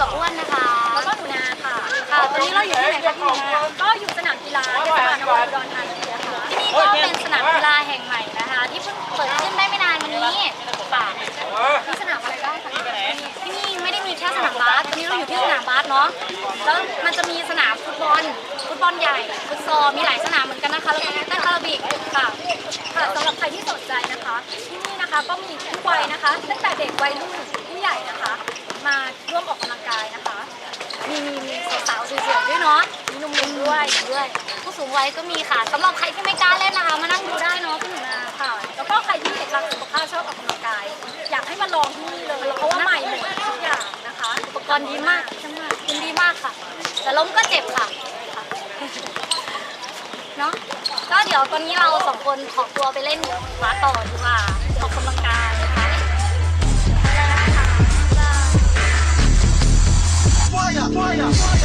กับอ้วนนะคะ แล้วก็หนูนาค่ะ ค่ะ ตอนนี้เราอยู่ที่ไหนคะพี่นูนาก็อยู่สนามกีฬาเทศบาลนครอุดรธานีค่ะที่นี่ก็เป็นสนามกีฬาแห่งใหม่นะคะ ที่เพิ่งเปิดขึ้นได้ไม่นานมานี้ป่ามีสนามอะไรบ้างคะที่นี่ไม่ได้มีแค่สนามบาสที่นี่เราอยู่ที่สนามบาสเนาะ แล้วมันจะมีสนามฟุตบอล ฟุตบอลใหญ่ ฟุตซอล มีหลายสนามเหมือนกันนะคะ แล้วก็มีเต้นอาราบิกค่ะค่ะสำหรับใครที่สนใจนะคะ ที่นี่นะคะก็มีทุกวัยนะคะ ตั้งแต่เด็กวัยรุ่นผู้ใหญ่นะคะ มาร่วมออกกำลังกายนะคะ มีมีมีสาวๆสวยๆด้วยเนาะ มีหนุ่มๆด้วยด้วย ผู้สูงวัยก็มีค่ะสำหรับใครที่ไม่กล้าเล่นนะคะมานั่งดูได้เนาะคุณหนูนาค่ะ แล้วก็ใครที่รักสุขภาพชอบออกกำลังกาย อยากให้มาลองที่นี่เลยเพราะว่าใหม่หมดทุกอย่างนะคะ อุปกรณ์ดีมากใช่ไหมคุณดีมากค่ะ แต่ล้มก็เจ็บค่ะ เนาะก็เดี๋ยวตอนนี้เราสองคนขอตัวไปเล่นบาสต่อดีกว่าออกกำลังกาย fire, fire.